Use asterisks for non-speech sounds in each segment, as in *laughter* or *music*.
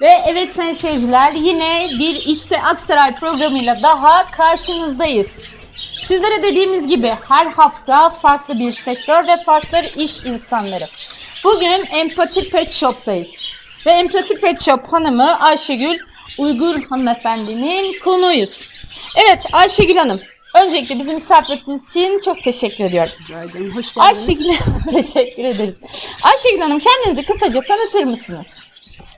Ve evet sayın seyirciler yine bir İşte Aksaray programıyla daha karşınızdayız. Sizlere dediğimiz gibi her hafta farklı bir sektör ve farklı iş insanları. Bugün Empati Pet Shop'tayız. Ve Empati Pet Shop hanımı Ayşegül Uygur hanımefendinin konuğuyuz. Evet Ayşegül Hanım, öncelikle bizi misafir ettiğiniz için çok teşekkür ediyorum. Rica ederim. Hoş geldiniz. Ayşegül *laughs* teşekkür ederiz. Ayşegül Hanım kendinizi kısaca tanıtır mısınız?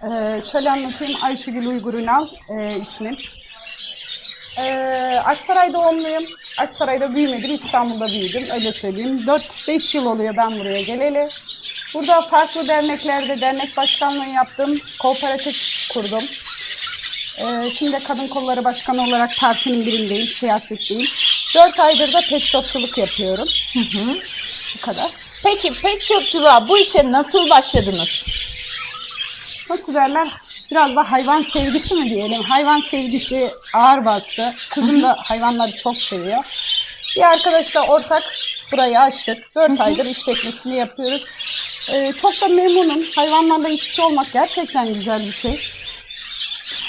Ee, şöyle anlatayım. Ayşegül Uygur Ünal e, ismim. Ee, Aksaray doğumluyum. Aksaray'da büyümedim. İstanbul'da büyüdüm. Öyle söyleyeyim. 4-5 yıl oluyor ben buraya geleli. Burada farklı derneklerde dernek başkanlığı yaptım. Kooperatif kurdum. Ee, şimdi Kadın Kolları Başkanı olarak partinin birindeyim. Siyasetteyim. 4 aydır da pet shopçuluk yapıyorum. Bu kadar. Peki pet shopçuluğa bu işe nasıl başladınız? Nasıl derler biraz da hayvan sevgisi mi diyelim? Hayvan sevgisi ağır bastı. Kızım da hayvanları çok seviyor. Bir arkadaşla ortak burayı açtık. 4 aydır işletmesini yapıyoruz. Ee, çok da memnunum. Hayvanlarla iç içe olmak gerçekten güzel bir şey.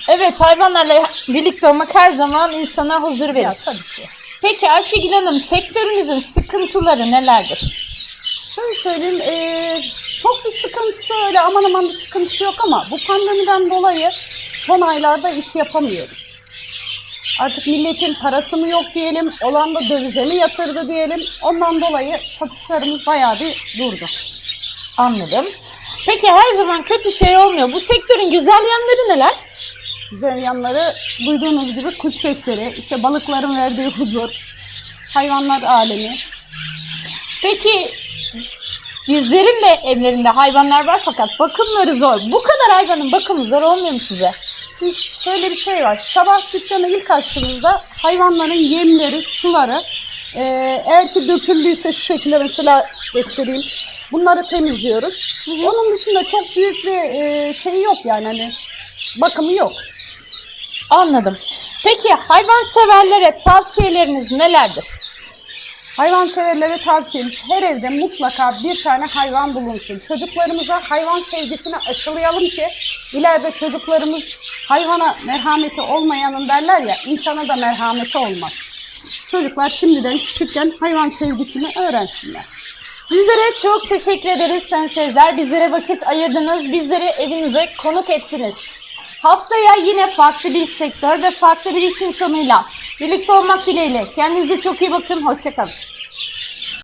Evet hayvanlarla birlikte olmak her zaman insana huzur verir. ya tabii ki. Peki Ayşegül Hanım sektörünüzün sıkıntıları nelerdir? Şöyle söyleyeyim, çok bir sıkıntısı öyle aman aman bir sıkıntısı yok ama bu pandemiden dolayı son aylarda iş yapamıyoruz. Artık milletin parası mı yok diyelim, olan da dövize mi yatırdı diyelim. Ondan dolayı satışlarımız bayağı bir durdu. Anladım. Peki her zaman kötü şey olmuyor. Bu sektörün güzel yanları neler? Güzel yanları duyduğunuz gibi kuş sesleri, işte balıkların verdiği huzur, hayvanlar alemi. Peki bizlerin de evlerinde hayvanlar var fakat bakımları zor. Bu kadar hayvanın bakımı zor olmuyor mu size? Şimdi şöyle bir şey var. Sabah dükkanı ilk açtığımızda hayvanların yemleri, suları e, eğer ki döküldüyse şu şekilde mesela göstereyim. Bunları temizliyoruz. Onun dışında çok büyük bir e, şey yok yani hani bakımı yok. Anladım. Peki hayvan severlere tavsiyeleriniz nelerdir? Hayvanseverlere tavsiyemiz her evde mutlaka bir tane hayvan bulunsun. Çocuklarımıza hayvan sevgisini aşılayalım ki ileride çocuklarımız hayvana merhameti olmayanın derler ya insana da merhameti olmaz. Çocuklar şimdiden küçükken hayvan sevgisini öğrensinler. Sizlere çok teşekkür ederiz Seyirciler. Bizlere vakit ayırdınız, bizleri evinize konuk ettiniz. Haftaya yine farklı bir sektör ve farklı bir iş insanıyla birlikte olmak dileğiyle. Kendinize çok iyi bakın, hoşçakalın.